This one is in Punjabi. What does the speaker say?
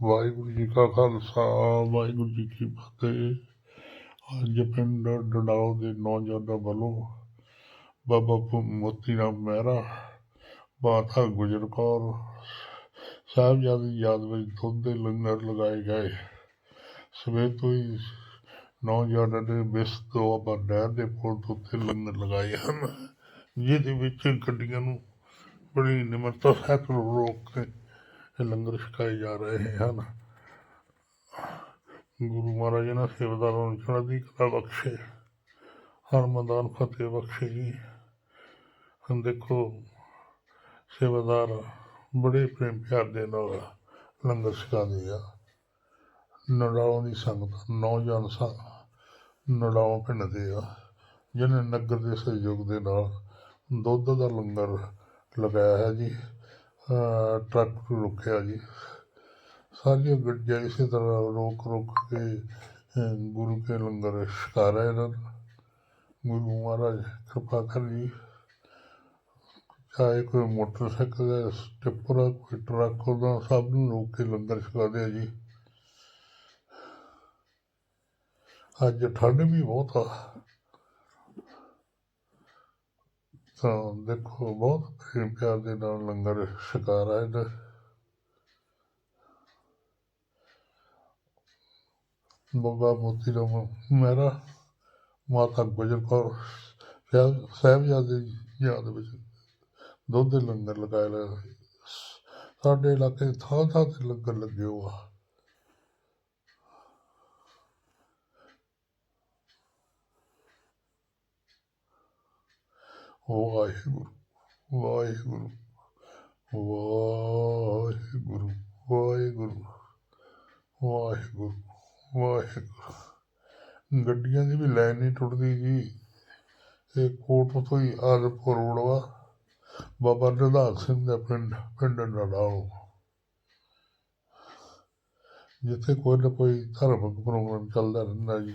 ਵਾਹਿਗੁਰੂ ਜੀ ਕਾ ਖਾਲਸਾ, ਵਾਹਿਗੁਰੂ ਜੀ ਕੀ ਫਤਿਹ। ਅੱਜ ਪਿੰਡ ਡਡਾਓ ਦੇ ਨੌਜਵਾਨਾਂ ਵੱਲੋਂ ਬਾਬਾ ਮੋਤੀ ਰਾਮ ਮਹਿਰਾ ਮਾਤਾ ਗੁਜਰ ਕੌਰ, ਸਾਹਿਬਜ਼ਾਦੇ ਦੀ ਯਾਦ ਵਿੱਚ ਦੁੱਧ ਦੇ ਲੰਗਰ ਲਗਾਏ ਗਏ। ਸਵੇਰ ਤੋਂ ਹੀ ਨੌਜਵਾਨਾਂ ਨੇ ਬਿਸ ਤੋਂ ਆਪਾਂ ਨਹਿਰ ਦੇ ਪੁਲ ਤੋਂ ਉੱਤੇ ਲੰਗਰ ਲਗਾਏ ਹਨ, ਜਿਹਦੇ ਵਿੱਚ ਗੱਡੀਆਂ ਨੂੰ ਬੜੀ ਨਿਮਰਤਾ ਸਹਿਤ ਰੋਕ ਕੇ ਲੰਗਰ ਛਕਾਏ ਜਾ ਰਹੇ ਹਨ। ਗੁਰੂ ਮਹਾਰਾਜ ਇਹਨਾਂ ਸੇਵਾਦਾਰਾਂ ਨੂੰ ਚੜ੍ਹਦੀ ਕਲਾ ਬਖਸ਼ੇ, ਹਰਮੰਦਾਨ ਫਤਿਹ ਬਖਸ਼ੇ ਜੀ। ਹੁਣ ਦੇਖੋ, ਸੇਵਾਦਾਰ ਬੜੇ ਪ੍ਰੇਮ ਪਿਆਰ ਦੇ ਨਾਲ ਲੰਗਰ ਛਕਾਉਂਦੇ ਆ। ਨੜਾਉਂ ਦੀ ਸੰਗਤ, ਨੌਜਵਾਨ ਸਾ ਨੜਾਉਂ ਪਿੰਡ ਦੇ ਆ, ਜਿਹਨੇ ਨਗਰ ਦੇ ਸਹਿਯੋਗ ਦੇ ਨਾਲ ਦੁੱਧ ਦਾ ਲੰਗਰ ਲਗਾਇਆ ਹੈ ਜੀ। ਟਰੱਕ ਨੂੰ ਰੁਕਿਆ ਜੀ। ਸਾਰੀਆਂ ਗੱਡੀਆਂ ਇਸੇ ਤਰ੍ਹਾਂ ਰੋਕ ਰੋਕ ਕੇ ਗੁਰੂ ਕੇ ਲੰਗਰ ਛਕਾ ਰਹੇ ਹਨ ਗੁਰੂ ਮਹਾਰਾਜ ਕਿਰਪਾ ਕਰ ਜੀ ਚਾਹੇ ਕੋਈ ਮੋਟਰਸਾਈਕਲ ਹੈ, ਸਟਿੱਪਰ ਹੈ, ਕੋਈ ਟਰੱਕ ਉਹਦਾ, ਸਭ ਨੂੰ ਰੋਕ ਕੇ ਲੰਗਰ ਛਕਾਉਂਦੇ ਆ ਜੀ। ਅੱਜ ਠੰਡ ਵੀ ਬਹੁਤ ਆ। ਤਾਂ ਦੇਖੋ, ਬਹੁਤ ਪ੍ਰੇਮ ਪਿਆਰ ਦੇ ਨਾਲ ਲੰਗਰ ਛਕਾ ਰਹੇ ਨੇ ਬਾਬਾ ਮੋਤੀ ਰਾਮ ਮਹਿਰਾ ਮਾਤਾ ਗੁਜਰ ਕੌਰ ਸਾਹਿਬਜ਼ਾਦੇ ਯਾਦ ਵਿੱਚ ਦੁੱਧ ਦੇ ਲੰਗਰ ਲਗਾਏ ਲਏ ਸਾਡੇ ਇਲਾਕੇ ਥਾਂ ਥਾਂ ਤੇ ਲੰਗਰ ਲੱਗੇ ਹੋਆ ਵਾਹਿਗੁਰੂ ਵਾਹਿਗੁਰੂ ਵਾਹਿਗੁਰੂ ਵਾਹਿਗੁਰੂ ਵਾਹਿਗੁਰੂ ਵਾਹਿਗੁਰੂ। ਗੱਡੀਆਂ ਦੀ ਵੀ ਲਾਈਨ ਨਹੀਂ ਟੁੱਟਦੀ ਜੀ। ਇਹ ਕੋਟ ਤੋਂ ਹੀ ਆਦਮਪੁਰ ਰੋਡ ਵਾ ਬਾਬਾ ਨਿਧਾਨ ਸਿੰਘ ਦਾ ਪਿੰਡ ਪਿੰਡ ਨੜਾਓ। ਜਿੱਥੇ ਕੋਈ ਨਾ ਕੋਈ ਧਾਰਮਿਕ ਪ੍ਰੋਗਰਾਮ ਚੱਲਦਾ ਰਹਿੰਦਾ ਜੀ।